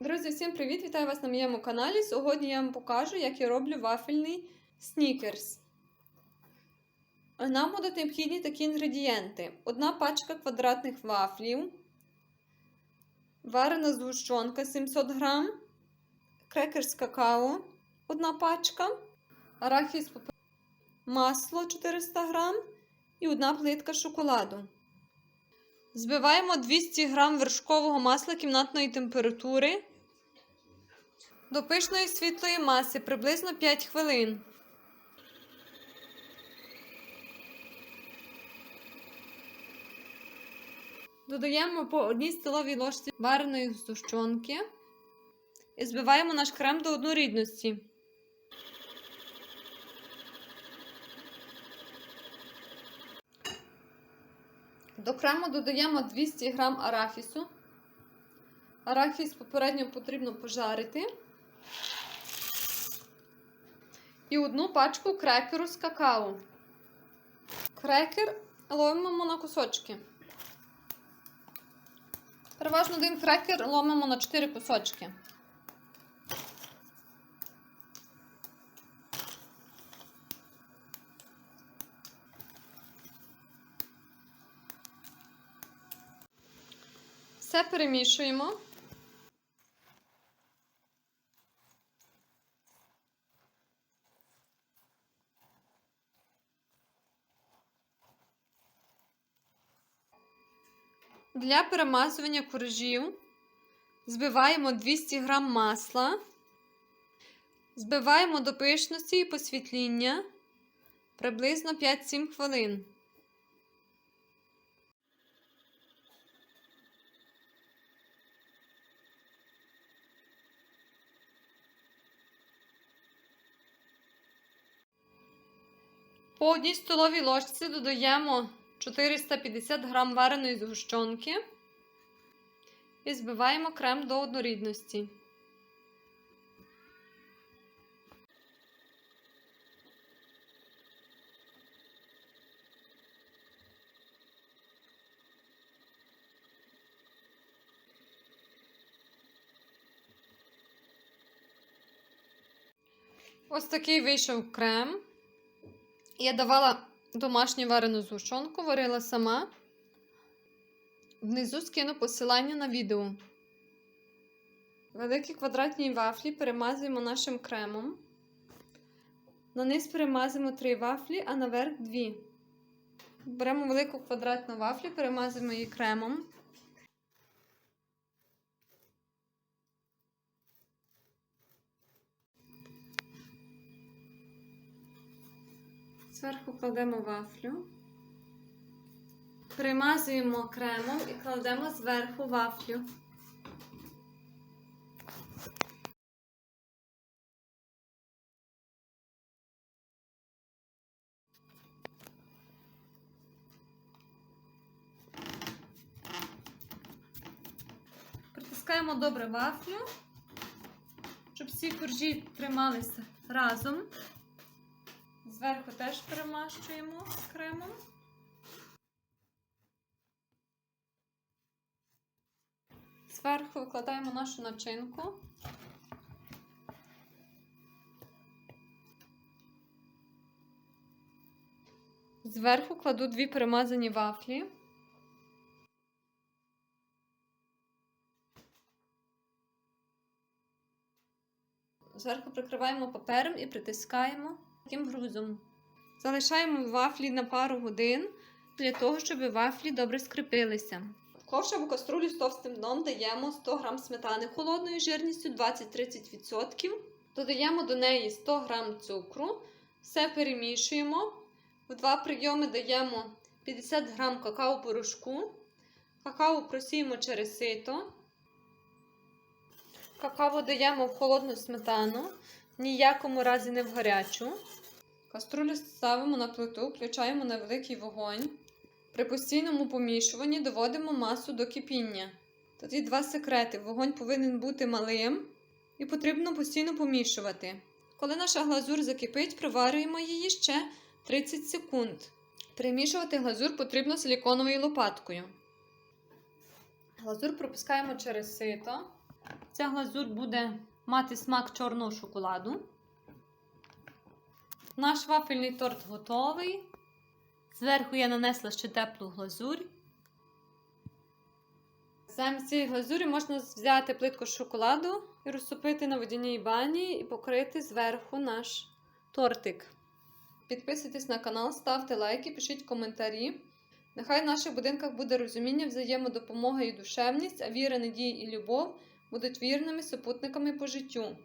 Друзі, всім привіт! Вітаю вас на моєму каналі. Сьогодні я вам покажу, як я роблю вафельний снікерс. Нам будуть необхідні такі інгредієнти: одна пачка квадратних вафлів, варена згущенка 700 г, крекер з какао, одна пачка, арахіс масло 400 г і одна плитка шоколаду. Збиваємо 200 г вершкового масла кімнатної температури до пишної світлої маси приблизно 5 хвилин. Додаємо по одній столовій ложці вареної згущенки і збиваємо наш крем до однорідності. До крему додаємо 200 г арахісу. Арахіс попередньо потрібно пожарити. І одну пачку крекеру з какао. Крекер ломимо на кусочки. Переважно один крекер ломимо на 4 кусочки. Все перемішуємо. Для перемазування коржів збиваємо 200 г масла, збиваємо до пишності і посвітління приблизно 5-7 хвилин. По одній столовій ложці додаємо 450 г вареної згущенки і збиваємо крем до однорідності. Ось такий вийшов крем. Я давала домашню варену згущенку, варила сама. Внизу скину посилання на відео. Великі квадратні вафлі перемазуємо нашим кремом. На низ перемазуємо 3 вафлі, а наверх 2. Беремо велику квадратну вафлю, перемазуємо її кремом. Зверху кладемо вафлю. Примазуємо кремом і кладемо зверху вафлю. Притискаємо добре вафлю, щоб всі коржі трималися разом. Зверху теж перемащуємо кремом. Зверху викладаємо нашу начинку. Зверху кладу дві перемазані вафлі. Зверху прикриваємо папером і притискаємо таким грузом. Залишаємо вафлі на пару годин для того, щоб вафлі добре скріпилися. В каструлю з товстим дном даємо 100 г сметани холодною жирністю 20-30%. Додаємо до неї 100 г цукру, все перемішуємо. В два прийоми даємо 50 г какао-порошку. Какао просіємо через сито. Какао даємо в холодну сметану, ніякому разі не в гарячу. Каструлю ставимо на плиту, включаємо на великий вогонь. При постійному помішуванні доводимо масу до кипіння. Тут є два секрети: вогонь повинен бути малим і потрібно постійно помішувати. Коли наша глазур закипить, проварюємо її ще 30 секунд. Перемішувати глазур потрібно силіконовою лопаткою. Глазур пропускаємо через сито. Ця глазурь буде мати смак чорного шоколаду. Наш вафельний торт готовий. Зверху я нанесла ще теплу глазурь. Замість цієї глазурі можна взяти плитку шоколаду і розтопити на водяній бані і покрити зверху наш тортик. Підписуйтесь на канал, ставте лайки, пишіть коментарі. Нехай в наших будинках буде розуміння, взаємодопомога і душевність, а віра, надія і любов будуть вірними супутниками по життю.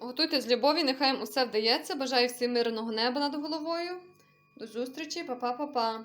Готуйте з любові, нехай усе вдається. Бажаю всім мирного неба над головою. До зустрічі, па-па-па-па!